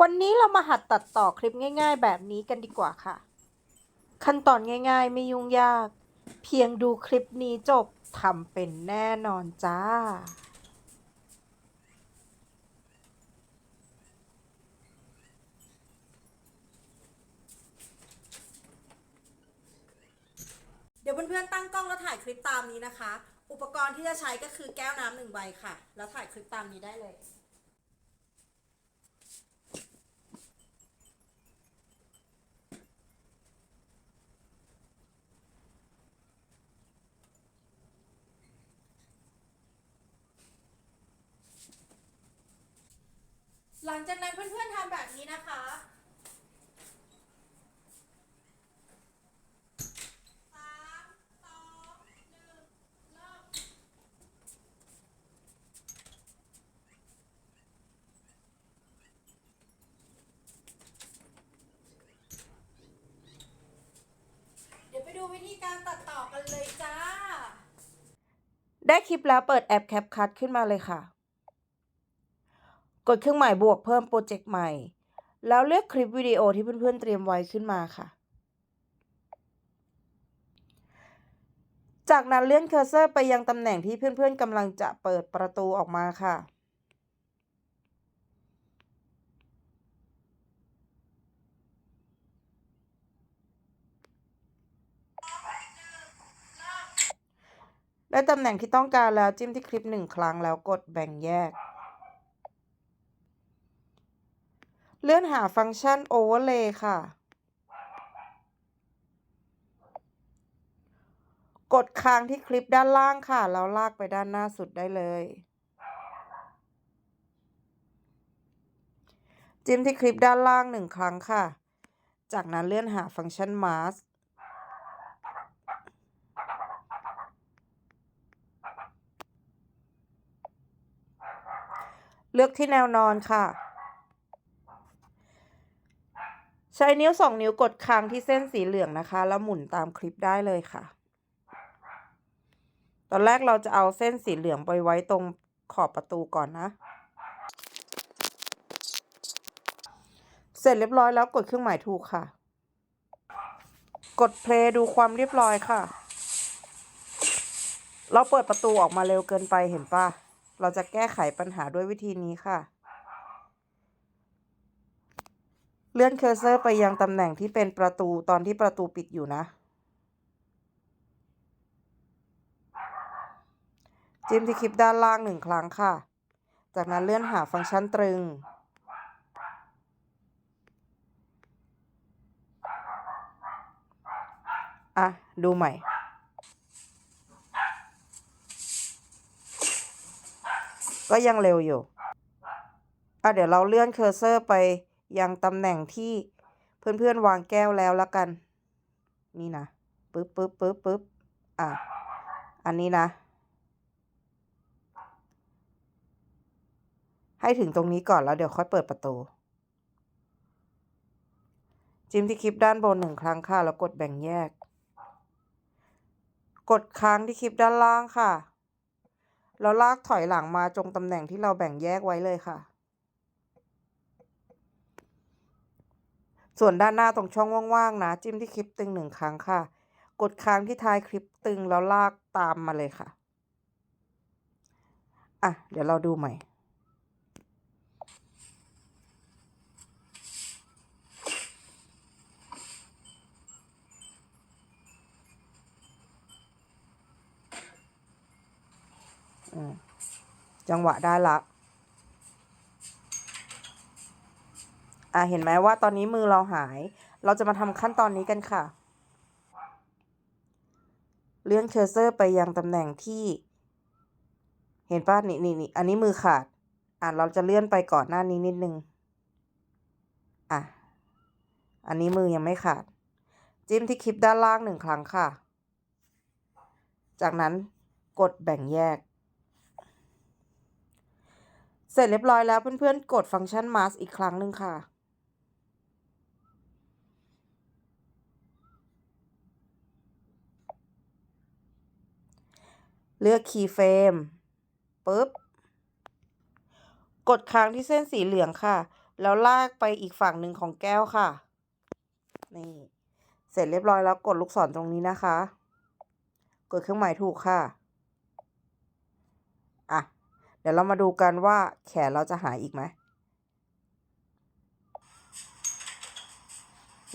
วันนี้เรามาหัดตัดต่อคลิปง่าย ๆ แบบนี้กันดีกว่าค่ะ ขั้นตอนง่าย ๆ ไม่ยุ่งยาก เพียงดูคลิปนี้จบทำเป็นแน่นอนจ้า เดี๋ยวเพื่อนๆตั้งกล้องแล้วถ่ายคลิปตามนี้นะคะ อุปกรณ์ที่จะใช้ก็คือแก้วน้ำหนึ่งใบค่ะ แล้วถ่ายคลิปตามนี้ได้เลย ลังจากนั้นเพื่อนๆทำแบบนี้นะคะเดี๋ยวไปดูวิธีการตัดต่อกันเลยจ้า ได้คลิปแล้วเปิดแอป CapCut ขึ้นมาเลยค่ะ กดเครื่องหมายบวกเพิ่มโปรเจกต์ใหม่ แล้วเลือกคลิปวิดีโอที่เพื่อนๆเตรียมไว้ขึ้นมาค่ะ จากนั้นเลื่อนเคอร์เซอร์ไปยังตำแหน่งที่เพื่อนๆกำลังจะเปิดประตูออกมาค่ะได้ตำแหน่งที่ต้องการแล้วจิ้มที่คลิปหนึ่งครั้งแล้วกดแบ่งแยก เลื่อนหาฟังก์ชัน Overlay ค่ะ กดค้างที่คลิปด้านล่างค่ะ แล้วลากไปด้านหน้าสุดได้เลย จิ้มที่คลิปด้านล่างหนึ่งครั้งค่ะ จากนั้นเลื่อนหาฟังก์ชัน Mask เลือกที่แนวนอนค่ะ ใช้นิ้วสองนิ้วกดค้างที่เส้นสีเหลืองนะคะ แล้วหมุนตามคลิปได้เลยค่ะ ตอนแรกเราจะเอาเส้นสีเหลืองไปไว้ตรงขอบประตูก่อนนะ เสร็จเรียบร้อยแล้วกดเครื่องหมายถูกค่ะ กดเพลย์ดูความเรียบร้อยค่ะ เราเปิดประตูออกมาเร็วเกินไปเห็นปะเราจะแก้ไขปัญหาด้วยวิธีนี้ค่ะ เลื่อนเคอร์เซอร์ไปยังตำแหน่งที่เป็นประตูตอนที่ประตูปิดอยู่นะ จิ้มที่คลิปด้านล่างหนึ่งครั้งค่ะ จากนั้นเลื่อนหาฟังก์ชันตรึง อะ ดูใหม่ก็ยังเร็วอยู่ อะเดี๋ยวเราเลื่อนเคอร์เซอร์ไป ยังตำแหน่งที่เพื่อนๆวางแก้วแล้วละกัน นี่นะปึ๊บปึ๊บปึ๊บปึ๊บอะ อันนี้นะ ให้ถึงตรงนี้ก่อนแล้วเดี๋ยวค่อยเปิดประตู จิ้มที่คลิปด้านบนหนึ่งครั้งค่ะ แล้วกดแบ่งแยก กดค้างที่คลิปด้านล่างค่ะ แล้วลากถอยหลังมาตรงตำแหน่งที่เราแบ่งแยกไว้เลยค่ะ ส่วนด้านหน้าตรงช่องว่างๆนะ จิ้มที่คลิปตึงหนึ่งครั้งค่ะ กดค้างที่ท้ายคลิปตึงแล้วลากตามมาเลยค่ะ อะ เดี๋ยวเราดูใหม่จังหวะได้ละ อะเห็นไหมว่าตอนนี้มือเราหาย เราจะมาทำขั้นตอนนี้กันค่ะ เลื่อนเคอร์เซอร์ไปยังตำแหน่งที่ เห็นป่ะนี่นี่นี่อันนี้มือขาด อะเราจะเลื่อนไปก่อนหน้านี้นิดนึง อะ อันนี้มือยังไม่ขาด จิ้มที่คลิปด้านล่างหนึ่งครั้งค่ะ จากนั้นกดแบ่งแยกเสร็จเรียบร้อยแล้วเพื่อนๆ กดฟังก์ชัน mask อีกครั้งหนึ่งค่ะ เลือก keyframe ปุ๊บ กดค้างที่เส้นสีเหลืองค่ะ แล้วลากไปอีกฝั่งหนึ่งของแก้วค่ะ นี่ เสร็จเรียบร้อยแล้วกดลูกศรตรงนี้นะคะ กดเครื่องหมายถูกค่ะ อะ เดี๋ยวเรามาดูกันว่าแขนเราจะหายอีกไหม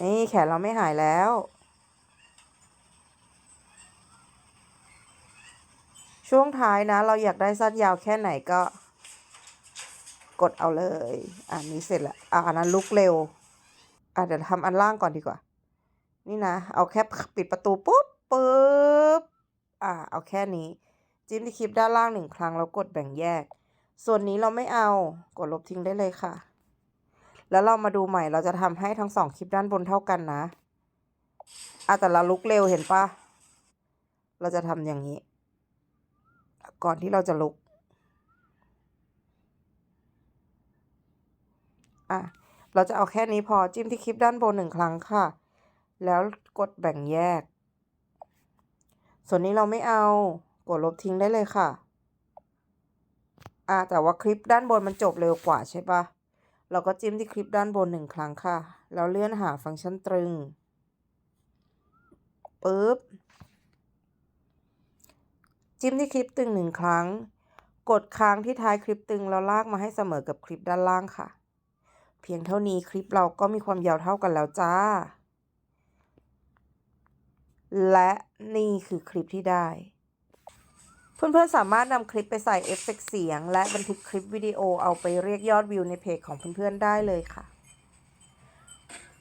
นี่แขนเราไม่หายแล้ว ช่วงท้ายนะ เราอยากได้สั้นยาวแค่ไหนก็ กดเอาเลยอ่านี้เสร็จแล้วอะอันนั้นลุกเร็ว อะเดี๋ยวทำอันล่างก่อนดีกว่า นี่นะ เอาแค่ปิดประตูปุ๊บปุ๊บอ่าเอาแค่นี้ จิ้มที่คลิปด้านล่างหนึ่งครั้งแล้วกดแบ่งแยก ส่วนนี้เราไม่เอากดลบทิ้งได้เลยค่ะ แล้วเรามาดูใหม่เราจะทำให้ทั้งสองคลิปด้านบนเท่ากันนะอะแต่เราลุกเร็วเห็นปะเราจะทำอย่างนี้ ก่อนที่เราจะลุก อะ เราจะเอาแค่นี้พอจิ้มที่คลิปด้านบนหนึ่งครั้งค่ะ แล้วกดแบ่งแยก ส่วนนี้เราไม่เอา กดลบทิ้งได้เลยค่ะ อะแต่ว่าคลิปด้านบนมันจบเร็วกว่าใช่ปะเราก็จิ้มที่คลิปด้านบนหนึ่งครั้งค่ะ แล้วเลื่อนหาฟังก์ชันตรึง ปึ๊บ จิ้มที่คลิปตึงหนึ่งครั้ง กดค้างที่ท้ายคลิปตึงแล้วลากมาให้เสมอกับคลิปด้านล่างค่ะ เพียงเท่านี้คลิปเราก็มีความยาวเท่ากันแล้วจ้า และนี่คือคลิปที่ได้ เพื่อนๆสามารถนำคลิปไปใส่เอฟเฟกต์เสียง และบันทึกคลิปวิดีโอเอาไปเรียกยอดวิวในเพจของเพื่อนๆได้เลยค่ะ